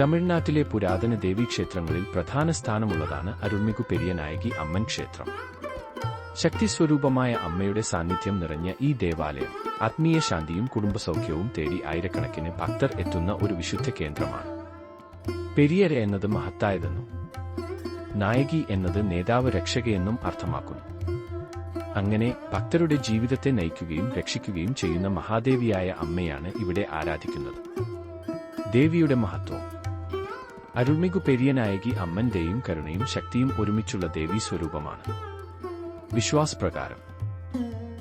തമിഴ്നാട്ടിലെ പുരാതന ദേവീക്ഷേത്രങ്ങളിൽ പ്രധാന സ്ഥാനമുള്ളതാണ് അരുൾമികു പെരിയനായകി അമ്മൻ ക്ഷേത്രം. ശക്തിസ്വരൂപമായ അമ്മയുടെ സാന്നിധ്യം നിറഞ്ഞ ഈ ദേവാലയം ആത്മീയ ശാന്തിയും കുടുംബസൗഖ്യവും തേടി ആയിരക്കണക്കിന് ഭക്തർ എത്തുന്ന ഒരു വിശുദ്ധ കേന്ദ്രമാണ്. പെരിയര എന്നത് മഹത്തായതെന്നും നായകി എന്നത് നേതാവ് രക്ഷകയെന്നും അർത്ഥമാക്കുന്നു. അങ്ങനെ ഭക്തരുടെ ജീവിതത്തെ നയിക്കുകയും രക്ഷിക്കുകയും ചെയ്യുന്ന മഹാദേവിയായ അമ്മയാണ് ഇവിടെ ആരാധിക്കുന്നത്. ദേവിയുടെ മഹത്വം അരുൾമികു പെരിയനായകി അമ്മന്റെയും കരുണയും ശക്തിയും ഒരുമിച്ചുള്ള ദേവീ സ്വരൂപമാണ്. വിശ്വാസപ്രകാരം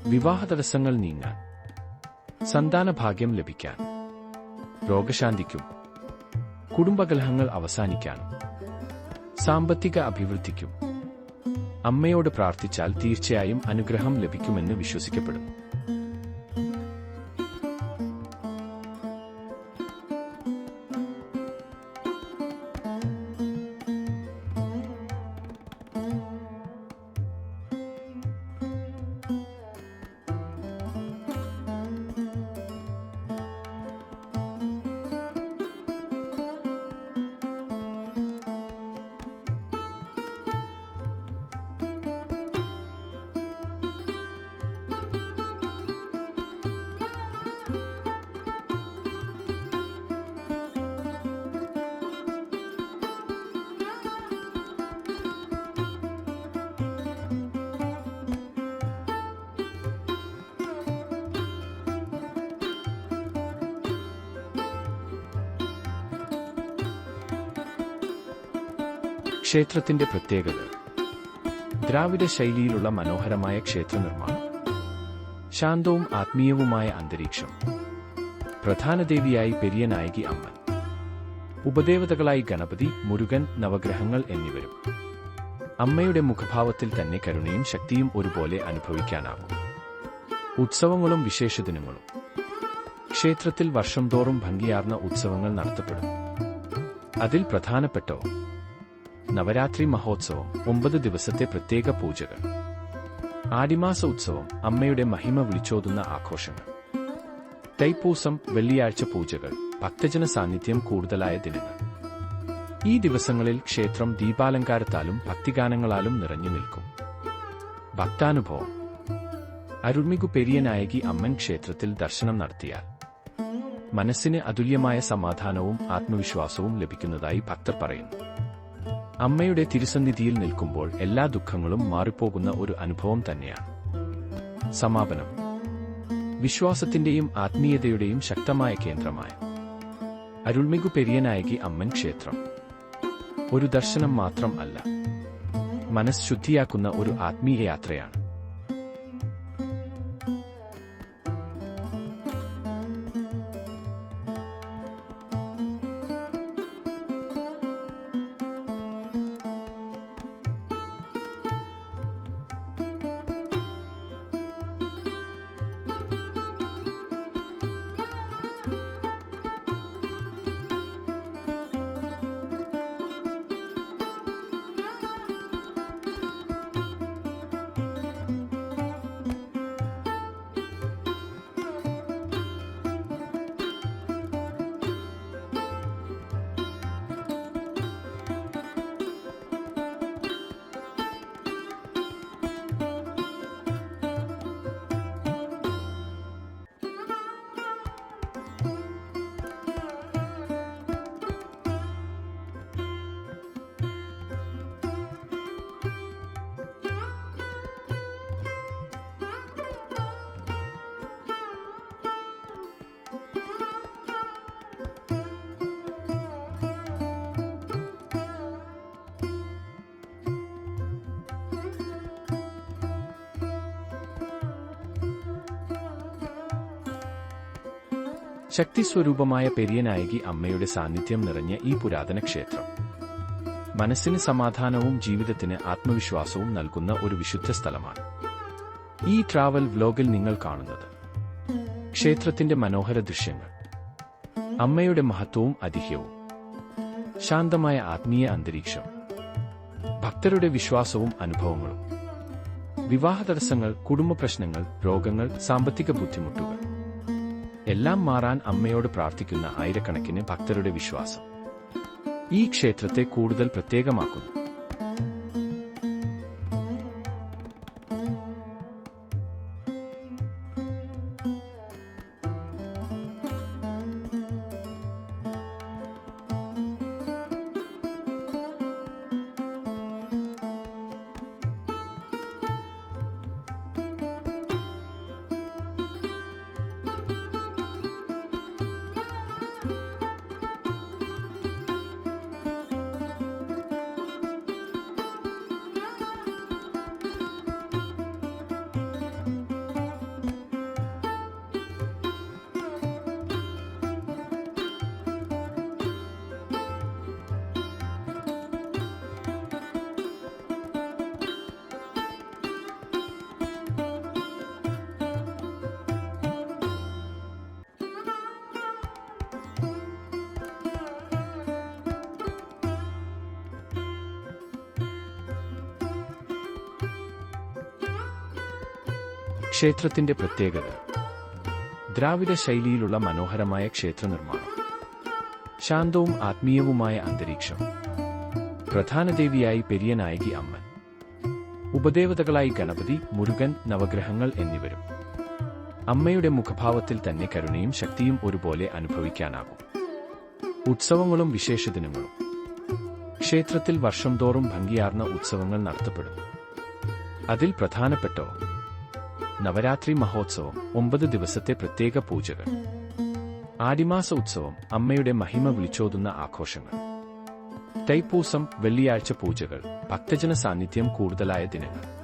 വിവാഹ തടസ്സങ്ങൾ നീങ്ങാൻ സന്താന ഭാഗ്യം ലഭിക്കാൻ രോഗശാന്തിക്കും കുടുംബകലഹങ്ങൾ അവസാനിക്കാനും സാമ്പത്തിക അഭിവൃദ്ധിക്കും അമ്മയോട് പ്രാർത്ഥിച്ചാൽ തീർച്ചയായും അനുഗ്രഹം ലഭിക്കുമെന്ന് വിശ്വസിക്കപ്പെടുന്നു. ക്ഷേത്രത്തിന്റെ പ്രത്യേകത. ദ്രാവിഡ ശൈലിയിലുള്ള മനോഹരമായ ക്ഷേത്ര നിർമ്മാണം. ശാന്തവും ആത്മീയവുമായ അന്തരീക്ഷം. പ്രധാന ദേവിയായി പെരിയ നായകി അമ്മൻ. ഉപദേവതകളായി ഗണപതി മുരുകൻ നവഗ്രഹങ്ങൾ എന്നിവരും. അമ്മയുടെ മുഖഭാവത്തിൽ തന്നെ കരുണയും ശക്തിയും ഒരുപോലെ അനുഭവിക്കാനാകും. ഉത്സവങ്ങളും വിശേഷദിനങ്ങളും ക്ഷേത്രത്തിൽ വർഷം തോറും ഭംഗിയാർന്ന ഉത്സവങ്ങൾ നടത്തപ്പെടും. അതിൽ പ്രധാനപ്പെട്ടവ നവരാത്രി മഹോത്സവം ഒമ്പത് ദിവസത്തെ പ്രത്യേക പൂജകൾ. ആടിമാസ ഉത്സവം അമ്മയുടെ മഹിമ വിളിച്ചോതുന്ന ആഘോഷങ്ങൾ. തൈപ്പൂസം വെള്ളിയാഴ്ച പൂജകൾ ഭക്തജന സാന്നിധ്യം കൂടുതലായ ദിനങ്ങൾ. ഈ ദിവസങ്ങളിൽ ക്ഷേത്രം ദീപാലങ്കാരത്താലും ഭക്തിഗാനങ്ങളാലും നിറഞ്ഞു നിൽക്കും. ഭക്താനുഭവം. അരുൾമികു പെരിയനായകി അമ്മൻ ക്ഷേത്രത്തിൽ ദർശനം നടത്തിയാൽ. മനസ്സിന് അതുല്യമായ സമാധാനവും ആത്മവിശ്വാസവും ലഭിക്കുന്നതായി ഭക്തർ പറയുന്നു. അമ്മയുടെ തിരുസന്നിധിയിൽ നിൽക്കുമ്പോൾ എല്ലാ ദുഃഖങ്ങളും മാറിപ്പോകുന്ന ഒരു അനുഭവം തന്നെയാണ്. സമാപനം. വിശ്വാസത്തിന്റെയും ആത്മീയതയുടെയും ശക്തമായ കേന്ദ്രമായ അരുൾമികു പെരിയനായകി അമ്മൻ ക്ഷേത്രം. ഒരു ദർശനം മാത്രം അല്ല മനസ്സ് ശുദ്ധിയാക്കുന്ന ഒരു ആത്മീയ യാത്രയാണ് ശക്തിസ്വരൂപമായ പെരിയനായകി അമ്മയുടെ സാന്നിധ്യം നിറഞ്ഞ ഈ പുരാതന ക്ഷേത്രം. മനസ്സിന് സമാധാനവും ജീവിതത്തിന് ആത്മവിശ്വാസവും നൽകുന്ന ഒരു വിശുദ്ധ സ്ഥലമാണ്. ഈ ട്രാവൽ വ്ലോഗിൽ നിങ്ങൾ കാണുന്നത് ക്ഷേത്രത്തിന്റെ മനോഹര ദൃശ്യങ്ങൾ അമ്മയുടെ മഹത്വവും അതിഹ്യവും ശാന്തമായ ആത്മീയ അന്തരീക്ഷം ഭക്തരുടെ വിശ്വാസവും അനുഭവങ്ങളും വിവാഹ തടസ്സങ്ങൾ കുടുംബ പ്രശ്നങ്ങൾ രോഗങ്ങൾ സാമ്പത്തിക ബുദ്ധിമുട്ടുകൾ. എല്ലാം മാറാൻ അമ്മയോട് പ്രാർത്ഥിക്കുന്ന ആയിരക്കണക്കിന് ഭക്തരുടെ വിശ്വാസം. ഈ ക്ഷേത്രത്തെ കൂടുതൽ പ്രത്യേകമാക്കുന്നു. ക്ഷേത്രത്തിന്റെ പ്രത്യേകത. ദ്രാവിഡ ശൈലിയിലുള്ള മനോഹരമായ ക്ഷേത്ര നിർമ്മാണം. ശാന്തവും ആത്മീയവുമായ അന്തരീക്ഷം. പ്രധാന ദേവിയായി പെരിയ നായകി അമ്മൻ. ഉപദേവതകളായി ഗണപതി മുരുകൻ നവഗ്രഹങ്ങൾ എന്നിവരും. അമ്മയുടെ മുഖഭാവത്തിൽ തന്നെ കരുണയും ശക്തിയും ഒരുപോലെ അനുഭവിക്കാനാകും. ഉത്സവങ്ങളും വിശേഷ ദിനങ്ങളും. ക്ഷേത്രത്തിൽ വർഷം തോറും ഭംഗിയാർന്ന ഉത്സവങ്ങൾ നടത്തപ്പെടുന്നു. അതിൽ പ്രധാനപ്പെട്ടവ നവരാത്രി മഹോത്സവം ഒമ്പത് ദിവസത്തെ പ്രത്യേക പൂജകൾ. ആദിമാസ ഉത്സവം അമ്മയുടെ മഹിമ വിളിച്ചോതുന്ന ആഘോഷങ്ങൾ. തൈപ്പൂസം വെള്ളിയാഴ്ച പൂജകൾ ഭക്തജന സാന്നിധ്യം കൂടുതലായ ദിനങ്ങൾ.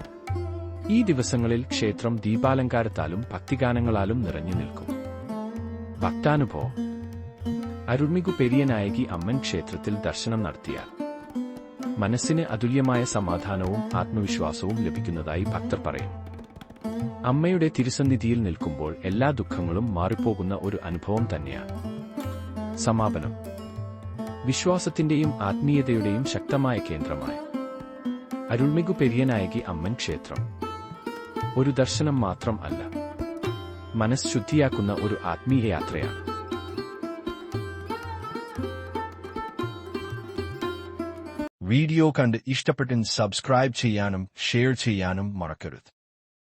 ഈ ദിവസങ്ങളിൽ ക്ഷേത്രം ദീപാലങ്കാരത്താലും ഭക്തിഗാനങ്ങളാലും നിറഞ്ഞു നിൽക്കും. ഭക്താനുഭവം. അരുൾമികു പെരിയ നായകി അമ്മൻ ക്ഷേത്രത്തിൽ ദർശനം നടത്തിയാൽ. മനസ്സിന് അതുല്യമായ സമാധാനവും ആത്മവിശ്വാസവും ലഭിക്കുന്നതായി ഭക്തർ പറയുന്നു അമ്മയുടെ തിരുസന്നിധിയിൽ നിൽക്കുമ്പോൾ എല്ലാ ദുഃഖങ്ങളും മാറിപ്പോകുന്ന ഒരു അനുഭവം തന്നെയാണ്. സമാപനം. വിശ്വാസത്തിന്റെയും ആത്മീയതയുടെയും ശക്തമായ കേന്ദ്രമായ. അരുൾമികു പെരിയനായകി അമ്മൻ ക്ഷേത്രം. ഒരു ദർശനം മാത്രം അല്ല. മനസ്സ് ശുദ്ധിയാക്കുന്ന ഒരു ആത്മീയ യാത്രയാണ്. വീഡിയോ കണ്ട് ഇഷ്ടപ്പെട്ടും സബ്സ്ക്രൈബ് ചെയ്യാനും ഷെയർ ചെയ്യാനും മറക്കരുത്.